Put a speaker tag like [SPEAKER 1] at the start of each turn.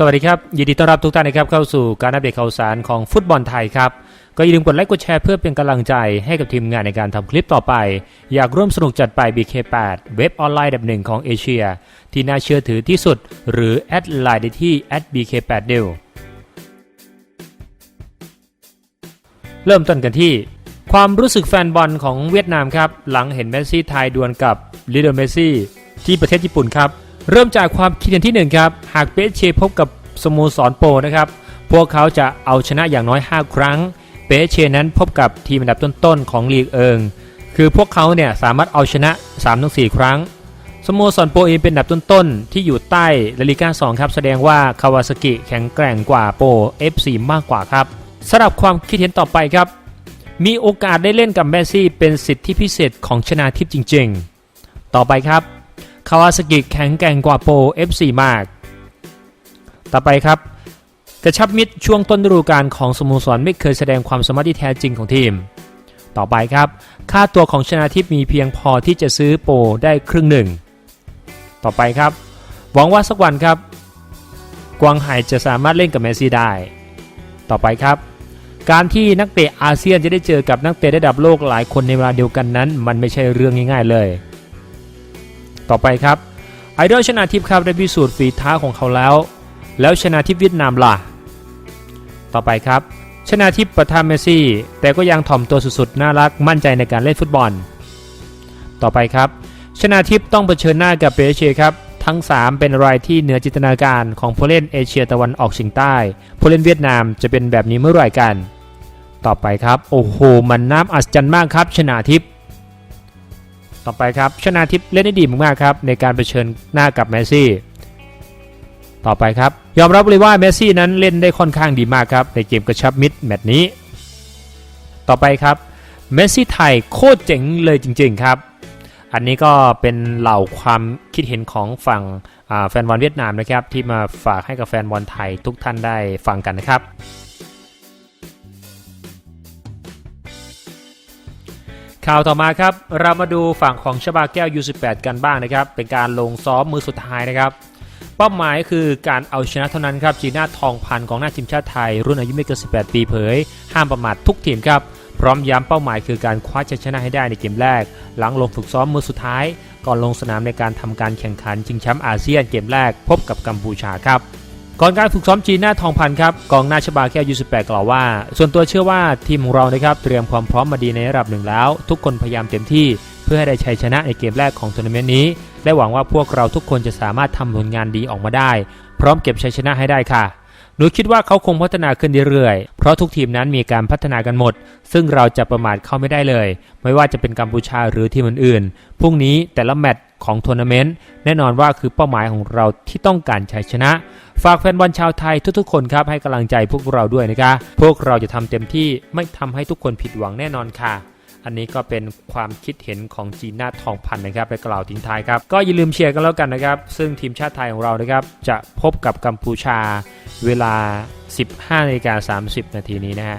[SPEAKER 1] สวัสดีครับ ยินดีต้อนรับทุกท่านนะครับเข้าสู่การอัปเดตข่าวสารของฟุตบอลไทยครับ ก็อย่าลืมกดไลค์กดแชร์เพื่อเป็นกำลังใจให้กับทีมงานในการทำคลิปต่อไป อยากร่วมสนุกจัดไป BK8 เว็บออนไลน์อันดับหนึ่งของเอเชีย ที่น่าเชื่อถือที่สุด หรือแอดไลน์ได้ที่ @bk8 deal เริ่มต้นกันที่ ความรู้สึกแฟนบอลของเวียดนามครับ หลังเห็นเมสซี่ไทยดวลกับลิโดเมสซี่ที่ประเทศญี่ปุ่นครับ เริ่มจากความคิดเห็นที่หนึ่งครับ หากเปเชพบกับสโมสรโปนะครับ พวกเขาจะเอาชนะอย่างน้อย 5 ครั้ง เปเชนั้นพบกับทีมอันดับต้นๆของลีกเอิง คือพวกเขาเนี่ยสามารถเอาชนะ3-4ครั้ง สโมสรโปเองเป็นอันดับต้นๆ ที่อยู่ใต้ลาลิก้า2ครับ แสดงว่าคาวาซากิแข็งแกร่งกว่าโป FC มากกว่าครับสำหรับความคิดเห็นต่อไปครับ มีโอกาสได้เล่นกับเมสซี่เป็นสิทธิพิเศษของชนาทิพย์จริง ๆ ต่อไปครับ คาวาสกิแข็งแกร่งกว่าโปร FC มาก ต่อไปครับ กระชับมิตรช่วงต้นฤดูกาลของสโมสรไม่เคยแสดงความสามารถที่แท้จริงของทีม ต่อไปครับ ค่าตัวของชนาทิพย์มีเพียงพอที่จะซื้อโปรได้ครึ่งหนึ่ง ต่อไปครับ หวังว่าสักวันครับ กวางไห่จะสามารถเล่นกับเมสซี่ได้ ต่อไปครับการที่นักเตะอาเซียนจะได้เจอกับนักเตะระดับโลกหลายคนในเวลาเดียวกันนั้น มันไม่ใช่เรื่องง่ายๆเลย ต่อไปครับไอดอลชนาทิพย์ครับได้พิสูจน์ฝีเท้าของเขาแล้ว แล้วชนาทิพย์เวียดนามล่ะ ต่อไปครับ ชนาทิพย์ประทามเมซี่ แต่ก็ยังถ่อมตัวสุดๆ น่ารักมั่นใจในการเล่นฟุตบอล ต่อไปครับ ชนาทิพย์ต้องเผชิญหน้ากับเปเชครับทั้ง 3 เป็นรายที่เหนือจินตนาการของผู้เล่นเอเชียตะวันออกเฉียงใต้ผู้เล่นเวียดนามจะเป็นแบบนี้เมื่อไหร่กัน ต่อไปครับ โอ้โห มันน้ำอัศจรรย์มากครับ ชนาทิพย์ ต่อไปครับชนาทิพย์เล่นได้ดีมากๆครับในการเผชิญหน้ากับเมสซี่ต่อไปครับยอมรับเลยว่าเมสซี่นั้นเล่นได้ค่อนข้างดีมากครับในเกมกระชับมิตรแมตช์นี้ ต่อไปครับเมสซี่ไทยโคตรเจ๋งเลยจริง ๆครับ อันนี้ก็เป็นเหล่าความคิดเห็นของฝั่งแฟนบอลเวียดนามนะครับที่มาฝากให้กับแฟนบอลไทยทุกท่านได้ฟังกันนะครับ ข่าวต่อมาครับเรามาดูฝั่งของชบาแก้ว U18 กันบ้างนะครับ เป็นการลงซ้อมมือสุดท้ายนะครับ เป้าหมายคือการเอาชนะเท่านั้นครับจีน่าทองพันของหน้าทีมชาติไทย รุ่นอายุไม่เกิน 18 ปีเผย ห้ามประมาททุกทีมครับ พร้อมย้ำเป้าหมายคือการคว้าชัยชนะให้ได้ในเกมแรก หลังลงฝึกซ้อมมือสุดท้าย ก่อนลงสนามในการทำการแข่งขันชิงแชมป์อาเซียนเกมแรกพบกับกัมพูชาครับ ก่อนการฝึกซ้อมจีน่าทองพันครับกองหน้าชบาแก้วยู18กล่าวว่า ส่วนตัวเชื่อว่าทีมของเรานะครับเตรียมความพร้อมมาดีในระดับหนึ่งแล้ว ทุกคนพยายามเต็มที่เพื่อให้ได้ชัยชนะในเกมแรกของทัวร์นาเมนต์นี้ และหวังว่าพวกเราทุกคนจะสามารถทำผลงานดีออกมาได้ พร้อมเก็บชัยชนะให้ได้ค่ะหนูคิดว่าเขาคงพัฒนาขึ้นเรื่อยๆ เพราะทุกทีมนั้นมีการพัฒนากันหมด ซึ่งเราจะประมาทเขาไม่ได้เลย ไม่ว่าจะเป็นกัมพูชาหรือทีมอื่นๆ พรุ่งนี้แต่ละแมตช์ ของทัวร์นาเมนต์แน่นอนว่าคือเป้าหมายของเราที่ต้องการชัยชนะ ฝากแฟนบอลชาวไทยทุกๆคนครับให้กำลังใจพวกเราด้วยนะคะพวกเราจะทำเต็มที่ไม่ทำให้ทุกคนผิดหวังแน่นอนค่ะ อันนี้ก็เป็นความคิดเห็นของจีน่าทองพันธ์นะครับไปกล่าวทิ้งท้ายครับก็อย่าลืมเชียร์กันแล้วกันนะครับซึ่งทีมชาติไทยของเรานะครับจะพบกับกัมพูชาเวลา 15นาฬิกา30 นาทีนี้นะฮะ